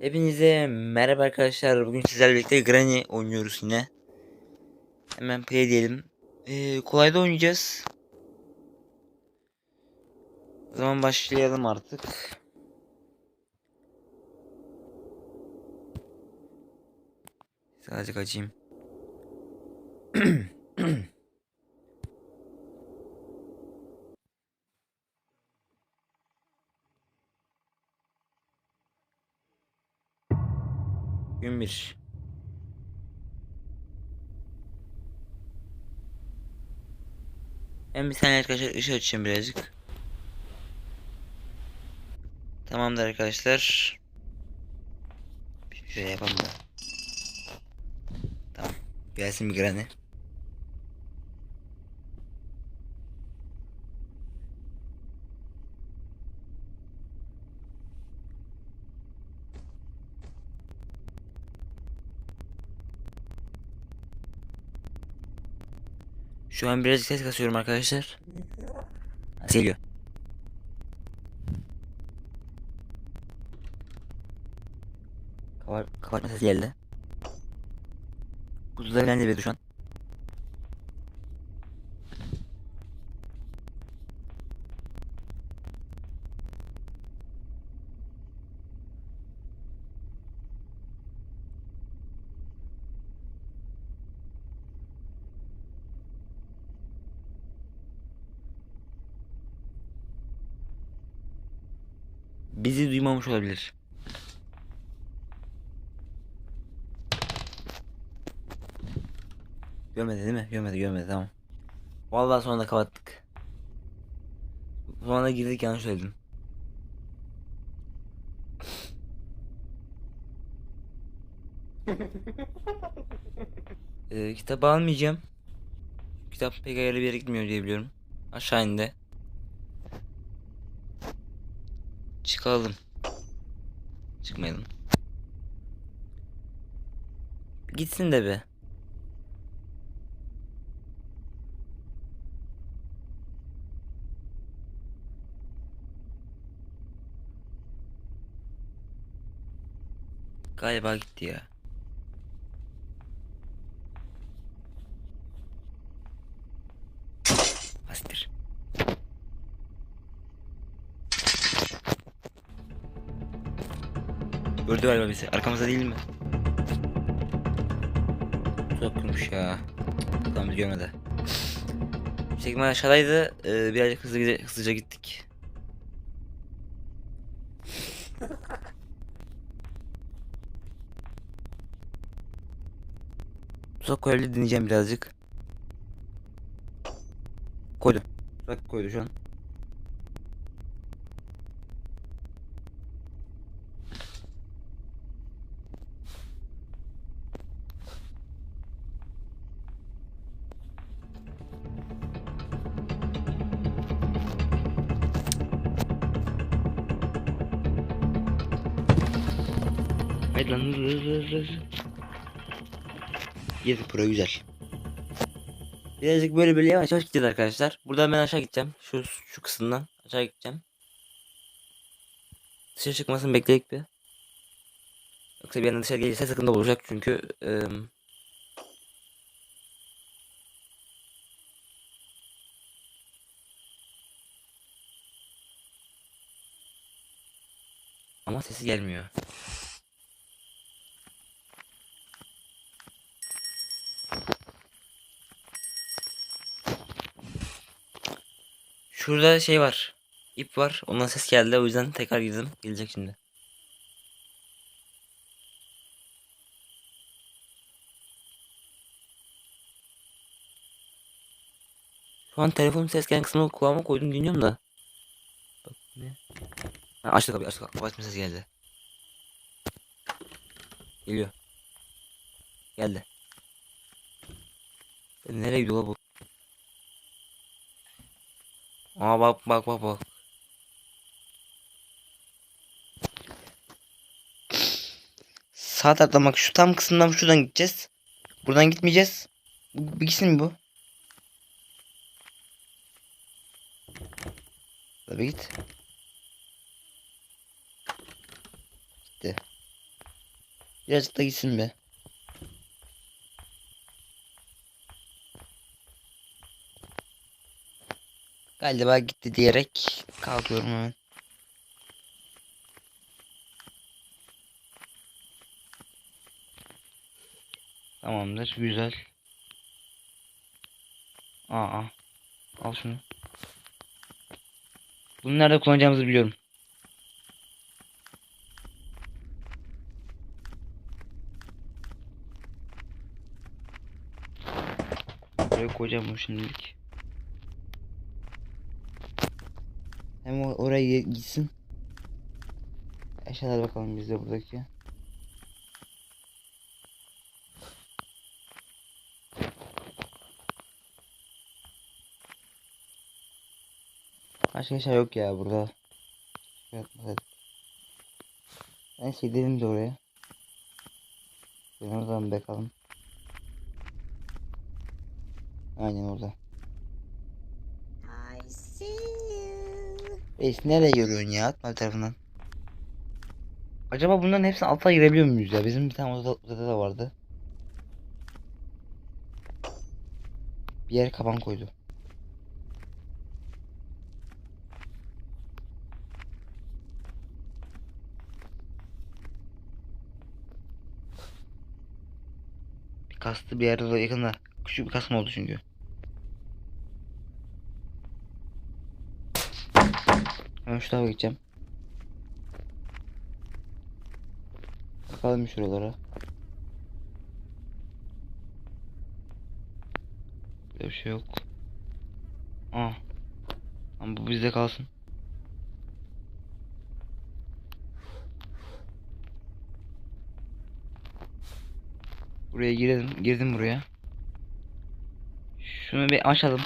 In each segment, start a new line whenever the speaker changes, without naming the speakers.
Hepinize merhaba arkadaşlar. Bugün sizlerle birlikte Granny oynuyoruz yine. Hemen play diyelim. Ee, kolayda oynayacağız. O zaman başlayalım artık. Sadece açayım. Gün bir. Ben bir saniye arkadaşlar ışığı açayım birazcık. Tamamdır arkadaşlar. Şöyle yapalım da. Tamam. Gelsin bir Şu an birazcık ses kasıyorum arkadaşlar. Geliyor? Kapat, kapatma sesi geldi. Kutuda bilen de şu an. Duymamış olabilir. Görmedi değil mi? Görmedi görmedi tamam. Vallahi sonunda kapattık. Sonra girdik yanlış söyledim. ee, kitap almayacağım. Kitap pek ayarlı bir yere gitmiyor diye biliyorum. Aşağı indi. Çıkalım. Çıkmayalım. Gitsin de be. Galiba gitti ya. Bastır. Gördü galiba bizi. Arkamızda değil mi? Sokmuş ya. Tamam biz görmedi. Çekme aşağıdaydı. Ee, birazcık hızlı, hızlıca gittik. Tuzak koyabilir dinleyeceğim birazcık. Koydu. Tuzak koydu şu an. Haydi lan hızlı hızlı hızlı hızlı. 7 Pro güzel. Birazcık böyle böyle yavaş yavaş gideceğiz arkadaşlar. Buradan ben aşağı gideceğim. Şu şu kısımdan aşağı gideceğim. Dışarı çıkmasını bekleyip bir. Yoksa bir yandan dışarı gelirse sıkıntı olacak çünkü ım, Ama sesi gelmiyor. Şurada şey var. İp var. Ondan ses geldi. O yüzden tekrar girdim. Gelecek şimdi. Şu an telefonun ses gelen kısmını kulağıma koydum dinliyorum da. Bak ne? Ha, açtı kapıyı açtı kapıyı. Açma ses geldi. Geliyor. Geldi. Nereye gidiyor bu? Aa bak bak bak bak. Sağ taraftan bak şu tam kısımdan şuradan gideceğiz. Buradan gitmeyeceğiz. Gitsin mi bu? Tabii git. Gitti. Birazcık da gitsin be. Galiba gitti diyerek kalkıyorum hemen. Tamamdır, güzel. Aa, al şunu. Bunu nerede kullanacağımızı biliyorum. Buraya koyacağım bunu şimdilik. Hem oraya gitsin. Aşağıda bakalım biz de buradaki. Başka şey yok ya burada. Şey dedim de oraya. Ben oradan bakalım. Aynen orada. Reis nereye yürüyorsun ya? Atma tarafından. Acaba bunların hepsini alta girebiliyor muyuz ya? Bizim bir tane odada, odada da vardı. Bir yer kapan koydu. Kastı bir yerde de yakında. Küçük bir kasma oldu çünkü. Hemen şu tarafa gideceğim. Bakalım şuralara. Bir şey yok. Aa. Ama bu bizde kalsın. Buraya girelim. Girdim buraya. Şunu bir açalım.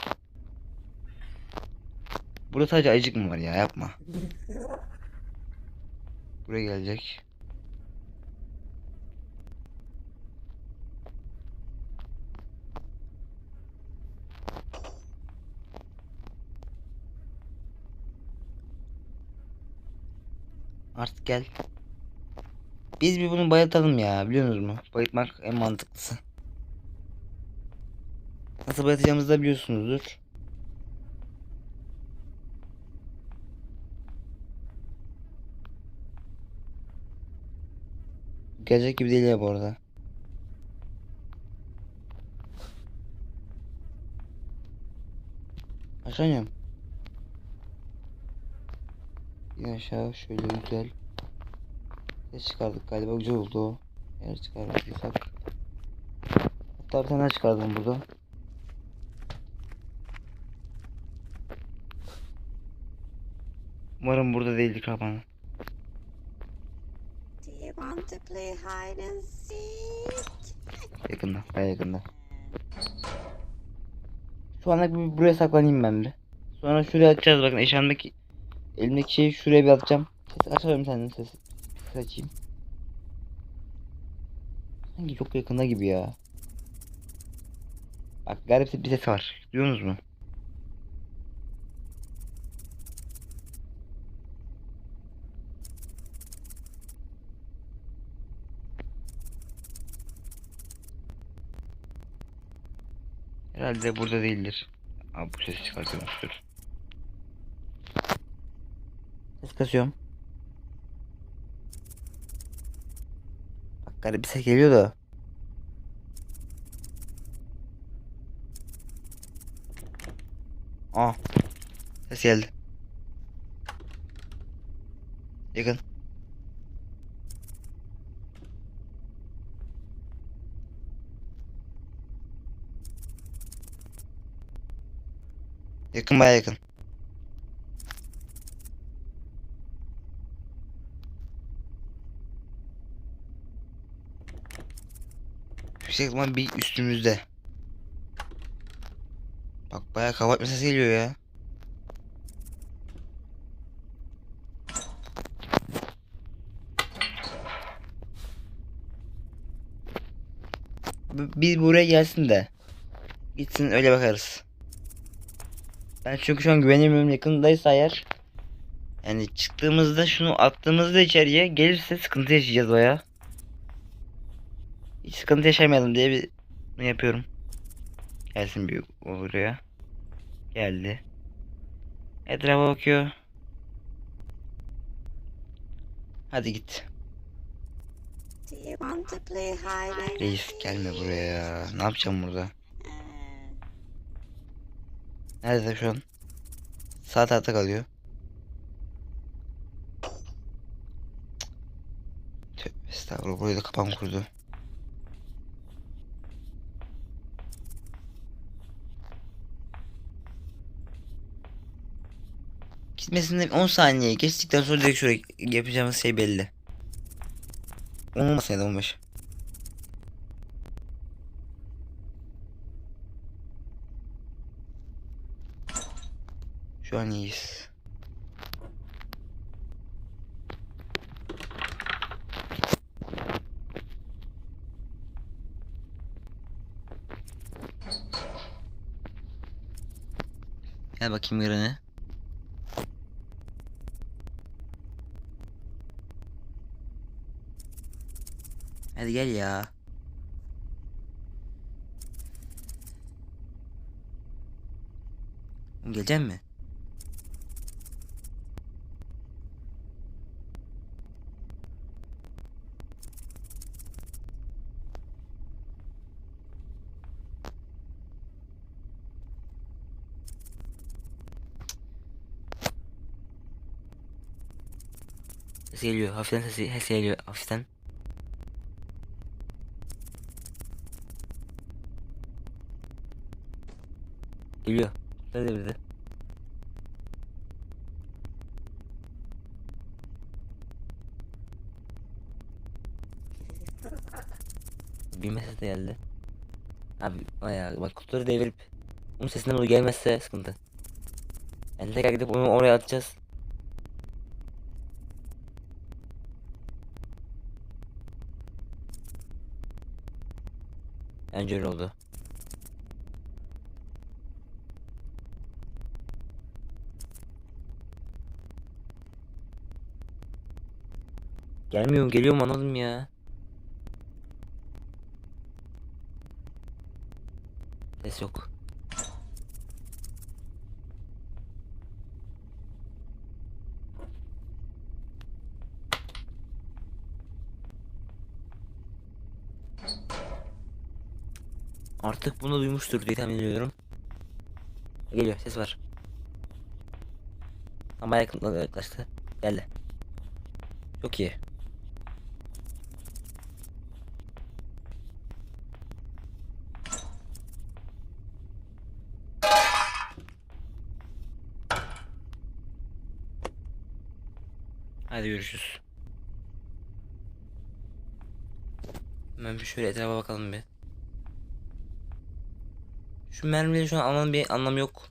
Burada sadece ayıcık mı var ya yapma. Buraya gelecek. Artık gel. Biz bir bunu bayıltalım ya biliyorsunuz mu? Bayıltmak en mantıklısı. Nasıl bayıltacağımızı da biliyorsunuzdur. Gelecek gibi değil ya bu arada. Aşağı. Yine aşağı şöyle güzel. Ses çıkardık galiba güzel oldu. Eğer çıkardıysak. Hatta bir tane çıkardım burada. Umarım burada değildir kapanı.
To play hide and seek?
Yakında, baya yakında. Şu anda bir buraya saklanayım ben bir. Sonra şuraya atacağız bakın eşyamdaki elimdeki şeyi şuraya bir atacağım. Ses açarım senin sesi. Ses açayım. Sanki çok yakında gibi ya. Bak garip bir ses var. Duyuyorsunuz mu? Herhalde burada değildir. Abi bu sesi çıkartıyormuştur. Ses kasıyorum. Bak garip bir ses geliyor da. Aa. Ses geldi. Yakın. Yakın baya yakın. Yüksek ihtimal bir üstümüzde. Bak baya kabartma sesi geliyor ya. Biz buraya gelsin de. Gitsin öyle bakarız. Ben çünkü şu an güvenemiyorum yakındaysa eğer. Yani çıktığımızda şunu attığımızda içeriye gelirse sıkıntı yaşayacağız baya. Hiç sıkıntı yaşamayalım diye bir bunu yapıyorum. Gelsin bir buraya. Geldi. Etrafa bakıyor. Hadi git. Reis gelme buraya ya. Ne yapacağım burada? Nerede şu an? Sağ tarafta kalıyor. Tövbe estağfurullah burayı da kapan kurdu. Gitmesinden 10 saniye geçtikten sonra direkt şuraya yapacağımız şey belli. 10 olmasın ya da 15. Şu an iyiyiz. Gel bakayım Granny. Hadi gel ya. Gelecek mi? Sesi geliyor. Hafiften sesi, sesi geliyor. Hafiften. Geliyor. Nerede de? Bir mesaj da geldi. Abi bayağı bak kutuları devirip onun sesinden doğru gelmezse sıkıntı. Yani tekrar gidip onu oraya atacağız. Bence oldu. Gelmiyor mu? Geliyor mu anladım ya. Ses yok. Artık bunu duymuştur diye tahmin ediyorum. Geliyor ses var. Ama yakın yaklaştı. Geldi. Çok iyi. Hadi görüşürüz. Hemen bir şöyle etrafa bakalım bir. Şu mermileri şu an almanın bir anlamı yok.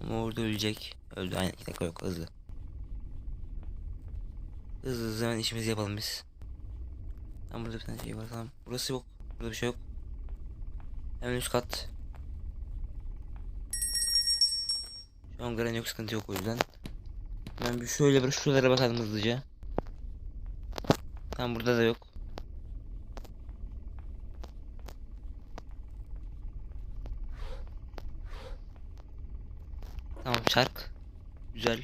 Ama orada ölecek. Öldü aynen 2 dakika yok hızlı. Hızlı hızlı hemen işimizi yapalım biz. Tam burada bir tane şey var tamam. Burası yok. Burada bir şey yok. Hemen üst kat. Şu an gren yok sıkıntı yok o yüzden. Ben bir şöyle bir şuralara bakalım hızlıca. Tam burada da yok. Çark. Güzel.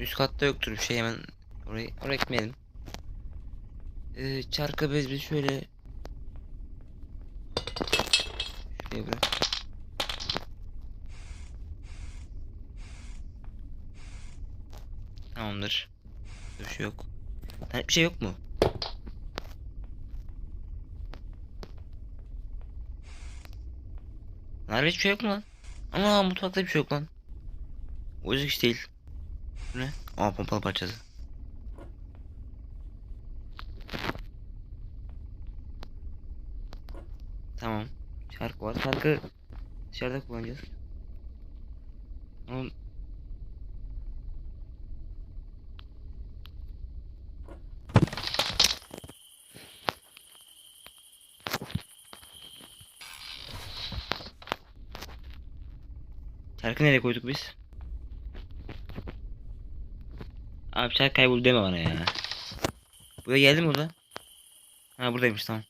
Üst katta yoktur bir şey hemen orayı oraya gitmeyelim. Ee, çarka bez bir şöyle şuraya bırak. Tamamdır. Bir şey yok. Hani bir şey yok mu? Harbi hiçbir şey yok mu lan? Ama mutfakta bir şey yok lan. O yüzden hiç değil. Ne? Aa pompalı parçası. Tamam. Şarkı var. Şarkı dışarıda kullanacağız. Oğlum. Çarkı nereye koyduk biz? Abi çark kayboldu deme bana ya. Buraya geldi mi burada? Ha buradaymış tamam.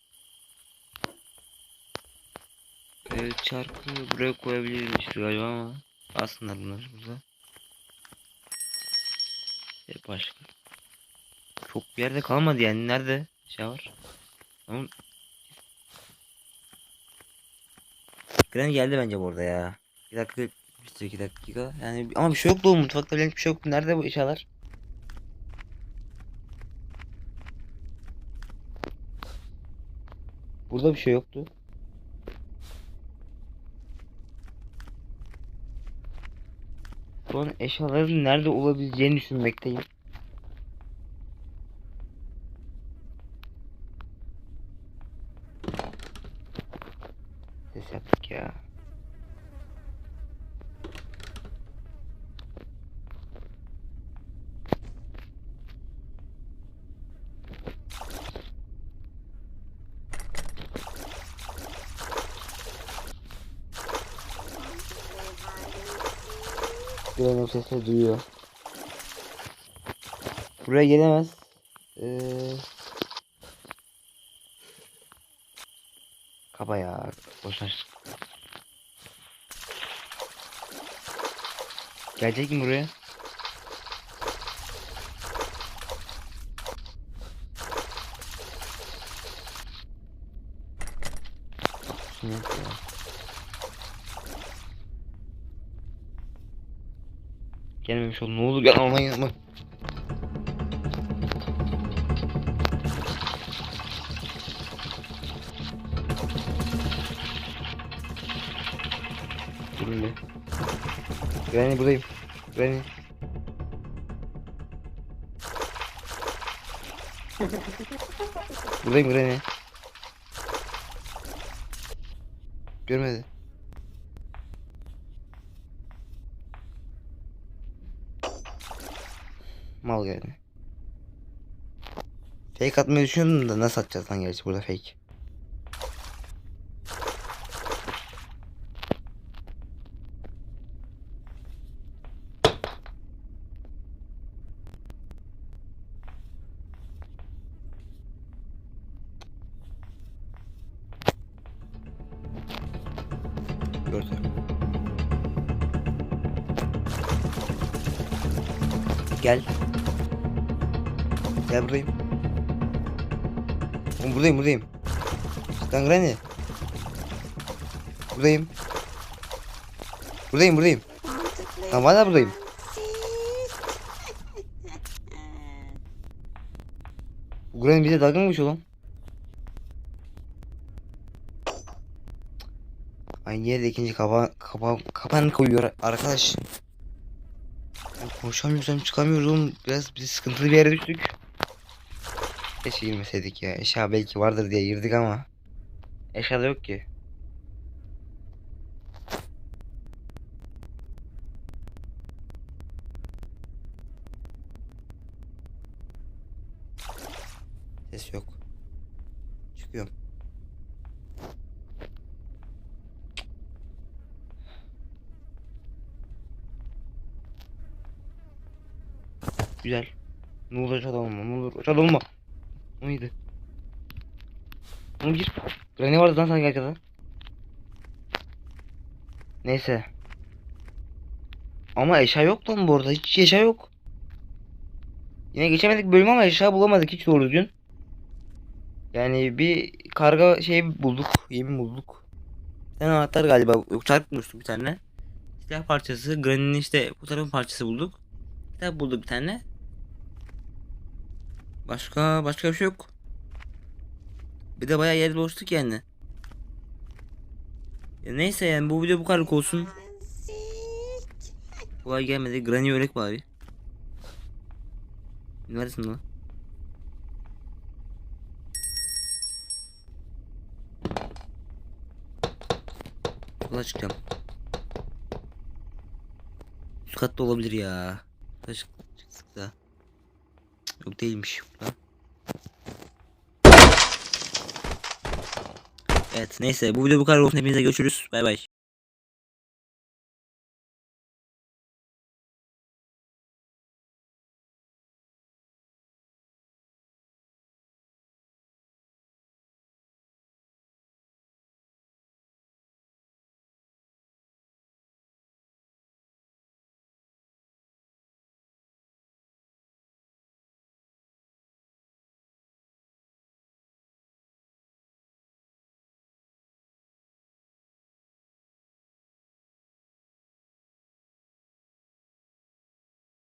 Ee, çarkı buraya koyabiliriz galiba ama aslında bunlar burada. Ee, başka. Çok bir yerde kalmadı yani nerede şey var? Ama Gren geldi bence burada ya. Bir dakika işte iki dakika. Yani ama bir şey yok bu mutfakta bile hiçbir şey yok. Nerede bu eşyalar? Burada bir şey yoktu. Şu an eşyaların nerede olabileceğini düşünmekteyim. Ses yaptık ya. Gelen o sesleri duyuyor. Buraya gelemez. Ee... Kaba ya. Boşver. Gelecek mi buraya? Ya. Gelmemiş ol. Ne olur gel aman yanıma. Durun bir. Granny buradayım. Granny. buradayım Granny. Görmedi. Yani. Fake atmayı düşünüyordum da nasıl atacağız lan gerçi burada fake. Buradayım. Buradayım buradayım. Lan valla buradayım. Bu Granny bize dalga mı geçiyor lan? Aynı yerde ikinci kapa kapa kapan koyuyor arkadaş. Ben konuşamıyorsam çıkamıyorum. Biraz biz sıkıntılı bir yere düştük. Keşke girmeseydik ya. Eşya belki vardır diye girdik ama. Eşya da yok ki. Ses yok. Çıkıyorum. Güzel. Ne olur olma. Ne olur olma. O neydi? Oğlum gir. Granny vardı lan sanki arkada. Neyse. Ama eşya yok lan bu arada. Hiç eşya yok. Yine geçemedik bölüm ama eşya bulamadık hiç doğru düzgün. Yani bir karga şey bulduk. Yemin bulduk. Bir tane anahtar galiba. Yok bulmuştuk bir tane. Silah parçası. Granny'nin işte fotoğrafın parçası bulduk. Kitap bulduk bir tane. Başka başka bir şey yok. Bir de bayağı yer boşluk yani. Ya neyse yani bu video bu kadar olsun. Kolay gelmedi. Granny örnek bari. Neredesin lan? Yola çıkacağım. Üst katta olabilir ya. Taş çıktık da. Yok değilmiş. Ha? Evet neyse bu video bu kadar olsun. Hepinize görüşürüz. Bay bay.